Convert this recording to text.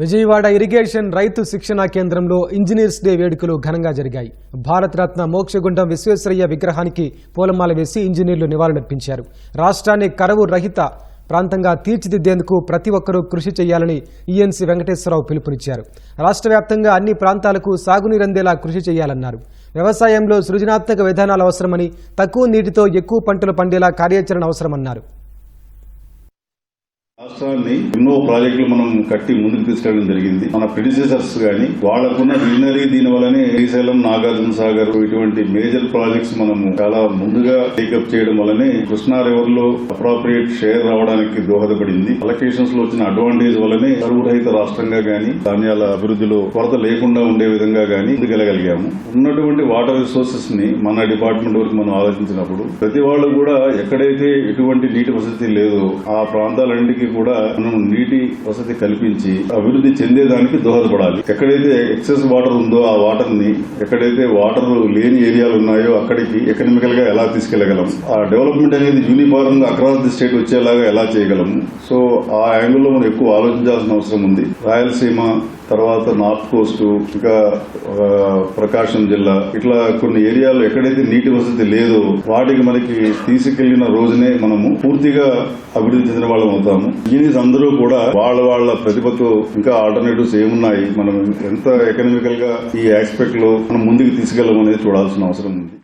Vijayawada irrigation రైతు శిక్షణా కేంద్రంలో ఇంజనీర్స్ డే వేడుకలు ఘనంగా జరిగాయి. భారతరత్న మోక్షగుండం విశ్వేశ్వరయ్య విగ్రహానికి పూలమాల వేసి ఇంజనీర్లు నివాళులర్పించారు. రాష్ట్రాన్ని కరువు రహిత ప్రాంతంగా తీర్చిదిద్దేందుకు ప్రతి ఒక్కరూ కృషి చేయాలని ఈఎన్సీ వెంకటేశ్వరరావు పిలుపునిచ్చారు. రాష్ట్ర వ్యాప్తంగా అన్ని ప్రాంతాలకు సాగునీరందేలా కృషి చేయాలన్నారు. వ్యవసాయంలో సృజనాత్మక విధానాలు అవసరమని తక్కువ నీటితో ఎక్కువ పంటలు పండేలా కార్యాచరణ అవసరమన్నారు. రాష్ట్రాన్ని ఎన్నో ప్రాజెక్టులు మనం కట్టి ముందుకు తీసుకెళ్ళడం జరిగింది. మన ప్రిడిసెసర్స్ గాని వాళ్ళకున్న విజనరీ దీని వల్లనే శ్రీశైలం నాగార్జున సాగర్ ఇటువంటి మేజర్ ప్రాజెక్ట్స్ మనము చాలా ముందుగా టేకప్ చేయడం వల్లనే కృష్ణా రివర్లో అప్రాప్రియేట్ షేర్ రావడానికి దోహదపడింది. అలొకేషన్స్లో వచ్చిన అడ్వాంటేజ్ వల్లనే కరువు రహిత రాష్ట్రంగా గాని ధాన్యాల అభివృద్ధిలో కొరత లేకుండా ఉండే విధంగా గాని ముందుకెళ్ళగలిగాము. ఉన్నటువంటి వాటర్ రిసోర్సెస్ని మన డిపార్ట్మెంట్ వరకు మనం ఆలోచించినప్పుడు ప్రతి వాళ్ళు కూడా ఎక్కడైతే ఎటువంటి నీటి వసతి లేదో ఆ ప్రాంతాలన్నింటికి కూడా మనం నీటి వసతి కల్పించి అభివృద్ధి చెందేదానికి దోహదపడాలి. ఎక్కడైతే ఎక్సెస్ వాటర్ ఉందో ఆ వాటర్ని ఎక్కడైతే వాటర్ లేని ఏరియాలు ఉన్నాయో అక్కడికి ఎకనామికల్గా ఎలా తీసుకెళ్ళగలం? ఆ డెవలప్మెంట్ అనేది యూనిఫారం గా అక్రాస్ ది స్టేట్ వచ్చేలాగా ఎలా చేయగలము సో ఆ యాంగిల్లో మనం ఎక్కువ ఆలోచించాల్సిన అవసరం ఉంది. రాయలసీమ తర్వాత నార్త్ కోస్ట్ ఇంకా ప్రకాశం జిల్లా ఇట్లా కొన్ని ఏరియాలో ఎక్కడైతే నీటి వసతి లేదో వాటికి మనకి తీసుకెళ్ళిన రోజునే మనము పూర్తిగా అభివృద్ధి చెందిన వాళ్ళం అవుతాము. ఇంజనీర్స్ అందరూ కూడా వాళ్ళ వాళ్ళ ప్రతిభతో ఇంకా ఆల్టర్నేటివ్స్ ఏమున్నాయి మనం ఎంత ఎకనామికల్గా ఈ ఆస్పెక్ట్లో మనం ముందుకు తీసుకెళ్ళమనేది చూడాల్సిన అవసరం ఉంది.